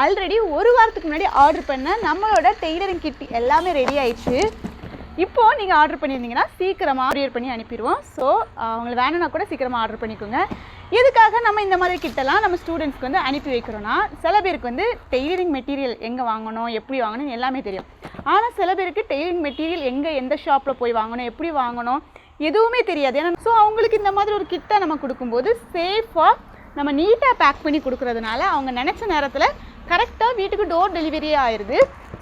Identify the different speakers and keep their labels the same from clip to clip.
Speaker 1: Already ஒரு வாரத்துக்கு முன்னாடி ஆர்டர் பண்ண நம்மளோட டெய்லரிங் கிட் எல்லாமே ரெடி ஆயிடுச்சு. இப்போது நீங்கள் ஆர்டர் பண்ணியிருந்தீங்கன்னா சீக்கிரமாக ஆர்டர் பண்ணி அனுப்பிடுவோம். ஸோ அவங்களுக்கு வேணும்னா கூட சீக்கிரமாக ஆர்டர் பண்ணிக்கோங்க. எதுக்காக நம்ம இந்த மாதிரி கிட்டெல்லாம் நம்ம ஸ்டூடெண்ட்ஸ்க்கு வந்து அனுப்பி வைக்கிறோன்னா சில பேருக்கு வந்து டெய்லரிங் மெட்டீரியல் எங்கே வாங்கணும் எப்படி வாங்கணும் எல்லாமே தெரியும். ஆனால் சில பேருக்கு டெய்லரிங் மெட்டீரியல் எங்கே எந்த ஷாப்பில் போய் வாங்கணும் எப்படி வாங்கணும் எதுவுமே தெரியாது. ஏன்னா ஸோ அவங்களுக்கு இந்த மாதிரி ஒரு கிட்டை நம்ம கொடுக்கும்போது சேஃபாக நம்ம நீட்டாக பேக் பண்ணி கொடுக்குறதுனால அவங்க நினச்ச நேரத்தில் கரெக்டாக வீட்டுக்கு டோர் டெலிவரியே ஆயிடுது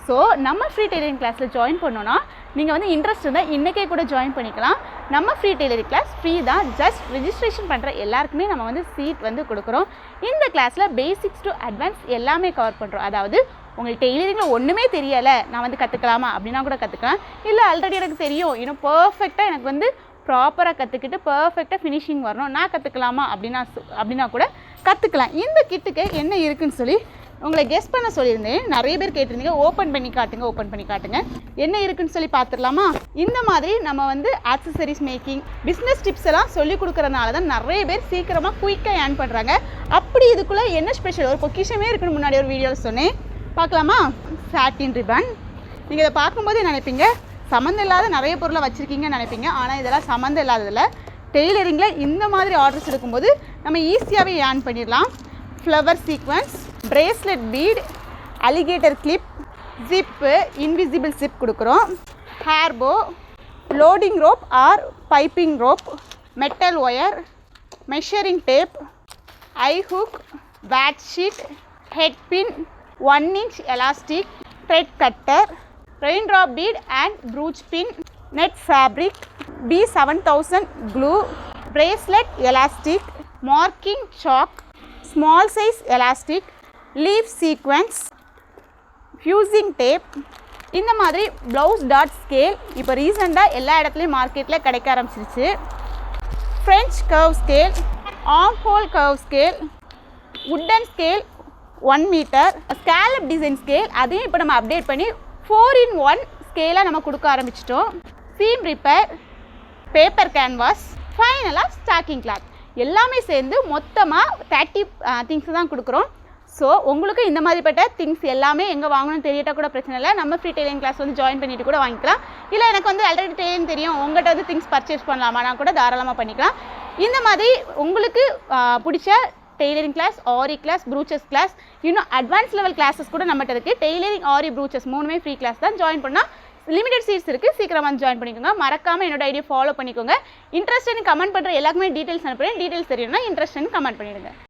Speaker 1: ஸோ நம்ம ஃப்ரீ டெய்லரிங் கிளாஸில் ஜாயின் பண்ணோன்னா நீங்கள் வந்து இன்ட்ரெஸ்ட் இருந்தால் இன்றைக்கே கூட ஜாயின் பண்ணிக்கலாம். நம்ம ஃப்ரீ டெய்லரிங் கிளாஸ் ஃப்ரீ தான். ஜஸ்ட் ரிஜிஸ்ட்ரேஷன் பண்ணுற எல்லாருக்குமே நம்ம வந்து சீட் வந்து கொடுக்குறோம். இந்த கிளாஸில் பேசிக்ஸ் டு அட்வான்ஸ் எல்லாமே கவர் பண்ணுறோம் அதாவது உங்களுக்கு டெய்லரிங்கில் ஒன்றுமே தெரியலை. நான் வந்து கற்றுக்கலாமா அப்படின்னா கூட கற்றுக்கலாம் இல்லை ஆல்ரெடி எனக்கு தெரியும். இன்னும் பர்ஃபெக்டாக எனக்கு வந்து ப்ராப்பராக கற்றுக்கிட்டு பர்ஃபெக்டாக ஃபினிஷிங் வரணும். நான் கற்றுக்கலாமா அப்படின்னா அப்படின்னா கூட கற்றுக்கலாம் இந்த கிட்டுக்கு என்ன இருக்குன்னு சொல்லி உங்களை கெஸ் பண்ண சொல்லியிருந்தேன். நிறைய பேர் கேட்டிருந்தீங்க. ஓப்பன் பண்ணி காட்டுங்க ஓப்பன் பண்ணி காட்டுங்க. என்ன இருக்குன்னு சொல்லி பார்த்துடலாமா? இந்த மாதிரி நம்ம வந்து ஆக்சசரிஸ் மேக்கிங் பிஸ்னஸ் டிப்ஸ் எல்லாம் சொல்லி கொடுக்கறதுனால தான் நிறைய பேர் சீக்கிரமாக குயிக்காக ஏர்ன் பண்ணுறாங்க அப்படி இதுக்குள்ளே என்ன ஸ்பெஷல் ஒரு பொக்கிஷமே இருக்குன்னு முன்னாடி ஒரு வீடியோவில் சொன்னேன். பார்க்கலாமா? சாட்டின் ரிபன் நீங்கள் இதை பார்க்கும்போதே நினைப்பீங்க. சம்மந்தம் இல்லாத நிறைய பொருளை வச்சுருக்கீங்கன்னு நினைப்பீங்க. ஆனால் இதெல்லாம் சம்மந்தம் இல்லாததில் டெய்லரிங்கில் இந்த மாதிரி ஆர்டர்ஸ் எடுக்கும்போது நம்ம ஈஸியாகவே ஏர்ன் பண்ணிடலாம். Flower sequins bracelet bead alligator clip zip invisible zip கொடுக்குறோம். Hair bow loading rope or piping rope metal wire measuring tape eye hook pad sheet head pin one inch elastic thread cutter raindrop bead and brooch pin net fabric B seven thousand glue bracelet elastic marking chalk small size elastic leaf sequins fusing tape இந்த மாதிரி blouse dot scale இப்போ ரீசெண்டாக எல்லா இடத்துலையும் மார்க்கெட்டில் கிடைக்க ஆரம்பிச்சிருச்சு. French curve scale armhole curve scale wooden scale one metre scallop design scale அதையும் இப்போ நம்ம அப்டேட் பண்ணி ஃபோர் இன் ஒன் ஸ்கேலாக நம்ம கொடுக்க ஆரம்பிச்சிட்டோம். சீம் ரிப்பேர் பேப்பர் கேன்வாஸ் ஃபைனலாக ஸ்டாக்கிங் கிளாத் எல்லாமே சேர்ந்து மொத்தமாக தேர்ட்டி திங்ஸ் தான் கொடுக்குறோம். ஸோ உங்களுக்கு இந்த மாதிரிப்பட்ட திங்ஸ் எல்லாமே எங்கே வாங்கணும்னு தெரியட்டா கூட பிரச்சனை இல்லை. நம்ம ஃப்ரீ டெய்லரிங் கிளாஸ் வந்து ஜாயின் பண்ணிட்டு கூட வாங்கிக்கலாம். இல்லை எனக்கு வந்து ஆல்ரெடி டெய்லரிங் தெரியும். உங்கள்கிட்ட வந்து திங்ஸ் பர்ச்சேஸ் பண்ணலாமானா கூட தாராளமாக பண்ணிக்கலாம். இந்த மாதிரி உங்களுக்கு பிடிச்ச tailoring class aari class brooches class இன்னும் அட்வான்ஸ் லெவல் கிளாஸஸ் கூட நம்மகிட்ட இருக்குது டெய்லரிங் ஆரி ப்ரூச்சஸ் மூணுமே ஃப்ரீ கிளாஸ் தான். ஜாயின் பண்ணால் லிமிடெட் சீட்ஸ் இருக்குது சீக்கிரம் வந்து ஜாயின் பண்ணிக்கோங்க. மறக்காமல் என்னோட ஐடியா ஃபாலோ பண்ணிக்கோங்க. இன்ட்ரெஸ்ட்னு கமெண்ட் பண்ணுற எல்லாருக்குமே டீட்டெயில்ஸ் அனுப்புகிறேன் டீட்டெயில்ஸ் தெரியணும்னா இன்ட்ரெஸ்ட்னு கமெண்ட் பண்ணிடுங்க.